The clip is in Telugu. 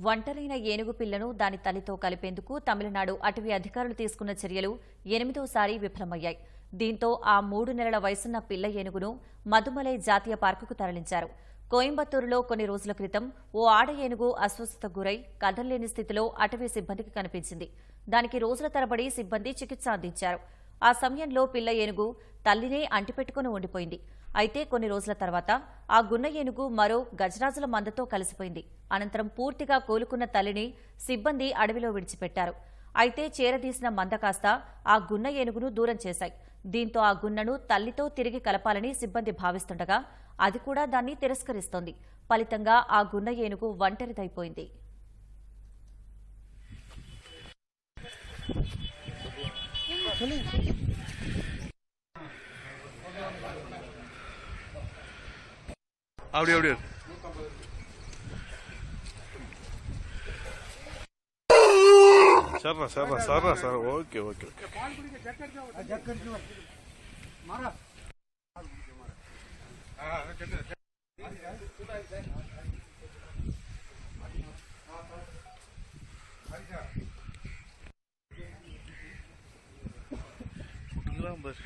ఒంటరైన ఏనుగు పిల్లను దాని తల్లితో కలిపేందుకు తమిళనాడు అటవీ అధికారులు తీసుకున్న చర్యలు ఎనిమిదోసారి విఫలమయ్యాయి. దీంతో ఆ మూడు నెలల వయసున్న పిల్ల ఏనుగును మధుమలై జాతీయ పార్కుకు తరలించారు. కోయంబత్తూరులో కొన్ని రోజుల క్రితం ఓ ఆడ ఏనుగు అస్వస్థతకు గురై కదలలేని స్థితిలో అటవీ సిబ్బందికి కనిపించింది. దానికి రోజుల తరబడి సిబ్బంది చికిత్స అందించారు. ఆ సమయంలో పిల్ల ఏనుగు తల్లినే అంటిపెట్టుకుని ఉండిపోయింది. అయితే కొన్ని రోజుల తర్వాత ఆ గున్న ఏనుగు మరో గజరాజుల మందతో కలిసిపోయింది. అనంతరం పూర్తిగా కోలుకున్న తల్లిని సిబ్బంది అడవిలో విడిచిపెట్టారు. అయితే చేరదీసిన మంద కాస్త ఆ గున్న ఏనుగును దూరం చేశాయి. దీంతో ఆ గున్నను తల్లితో తిరిగి కలపాలని సిబ్బంది భావిస్తుండగా అది కూడా దాన్ని తిరస్కరిస్తోంది. ఫలితంగా ఆ గున్న ఏనుగు ఒంటరిదైపోయింది. அப்படி அப்படி. சரா சரா சரா சரா ஓகே ஓகே குட்டிங்களா பஸ்